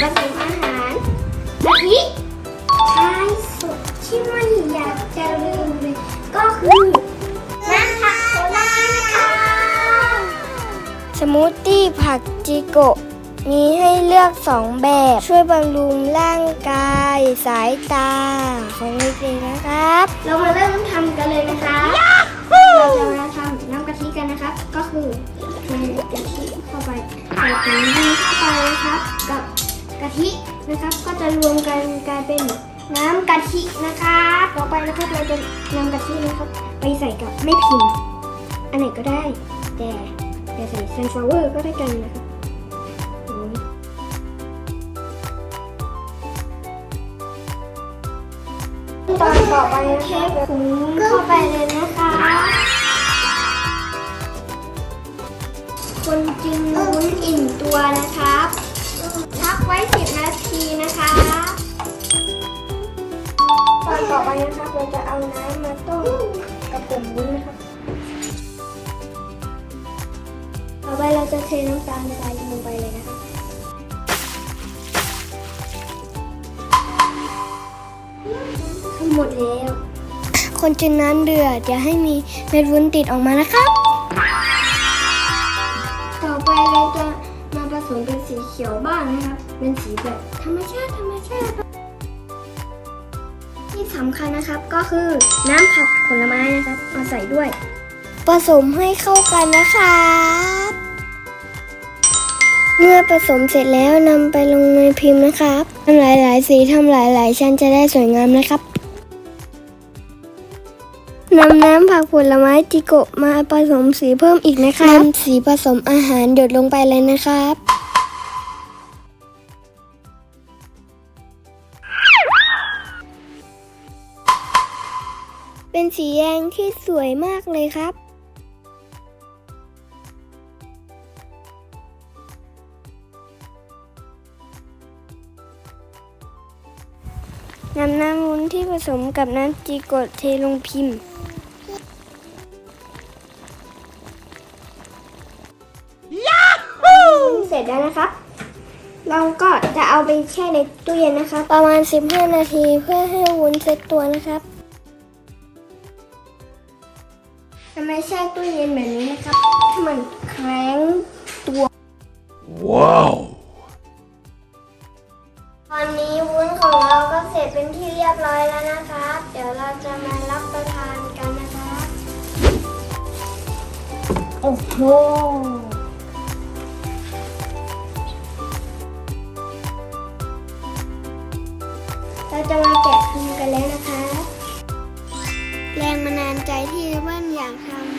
ผสมอาหารกะทิท้ายสุดที่ไม่อยากจะลืมเลยก็คือน้ำผักผลไม้นะคะสมูทตี้ผักจิโกะมีให้เลือกสองแบบ ช่วยบำรุงร่างกาย สายตา ของเด็กๆนะครับ เรามาเริ่มทำกันเลยนะคะ เราจะมาทำน้ำกะทิกันนะครับ ก็คือเทกะทิเข้าไปใส่ผงยีเข้าไปนะครับกับ ทินะครับ ก็จะรวมกันกลายเป็นน้ำกะทินะคะต่อไปนะครับเราจะนำกะทินะครับ ไปใส่กับไม่พิมพ์ อันไหนก็ได้ แต่แต่ใส่ sunflower ก็ได้กันนะครับอืมตอนต่อไปเทผงเข้าไปเลยนะคะคนจึงวุ้นอิ่มตัวนะครับพัก ไว้ 10 นาทีนะคะตอนต่อไปนะครับเราจะเอาน้ำมาต้มกับผงวุ้นนะครับ ต่อไปเราจะเทน้ำตาลทรายลงไปเลยนะคะหมดแล้ว คนจนน้ำเดือดอย่าให้มีเม็ดวุ้นติดออกมานะครับ สีเขียวบ้างนะครับ เป็นสีแบบธรรมชาติธรรมชาติที่สำคัญนะครับก็คือน้ำผักผลไม้นะครับมาใส่ด้วย ผสมให้เข้ากันนะครับเมื่อผสมเสร็จแล้วนำไปลงในพิมพ์นะครับทำหลายๆ สีทำหลายๆ ชั้นจะได้สวยงามนะครับนำน้ำผักผลไม้จิโกะมาผสมสีเพิ่มอีกนะครับนำสีผสมอาหารหยดลงไปเลยนะครับ เป็นสีแดงที่สวยมากเลยครับ นำน้ำวุ้นที่ผสมกับน้ำจีโกะเทลงพิมพ์เสร็จแล้วนะครับ เราก็จะเอาไปแช่ในตู้เย็นนะครับ ประมาณ 15 นาทีเพื่อให้วุ้นเซ็ตตัวนะครับ แช่ตู้เย็นแบบนี้นะครับให้มันแข็งตัว Wow. ตอนนี้วุ้นของเราก็เสร็จเป็นที่เรียบร้อยแล้วนะครับ เดี๋ยวเราจะมารับประทานกันนะครับ โอ้โห เราจะมาแกะพิมพ์กันแล้วนะคะ แรงบันดาลใจที่เอเบิลอยากทำ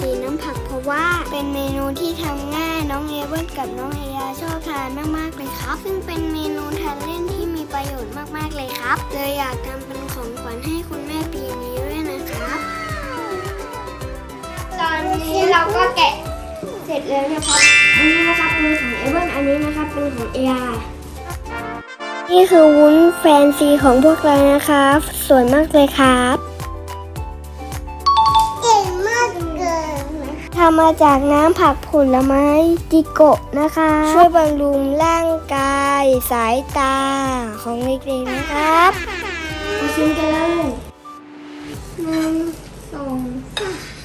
วุ้นแฟนซีน้ำผักเพราะว่าเป็นเมนูที่ทำง่ายน้องเอเบิลกับน้องเอยาชอบทานมากๆเลยครับ ซึ่งเป็นเมนูทานเล่นที่มีประโยชน์มากๆเลยครับ เลยอยากทำเป็นของขวัญให้คุณแม่ปีนี้ด้วยนะครับ ตอนนี้เราก็แกะเสร็จแล้วนะครับอันนี้นะครับเป็นของเอเบิลอันนี้นะครับเป็นของเอนี่คือวุ้นแฟนซีของพวกเรานะครับ สวยมากเลยครับ ทำมาจากน้ำผักผลไม้จิโกะนะคะ ช่วยบำรุงร่างกาย สายตาของเด็กๆนะครับมาชิมกันเลยหนึ่งสองส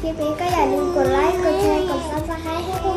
ครที่ชอบคลิปนี้ก็อย่าลืมกดไลค์ กดแชร์ กดซับสไครต์ให้พว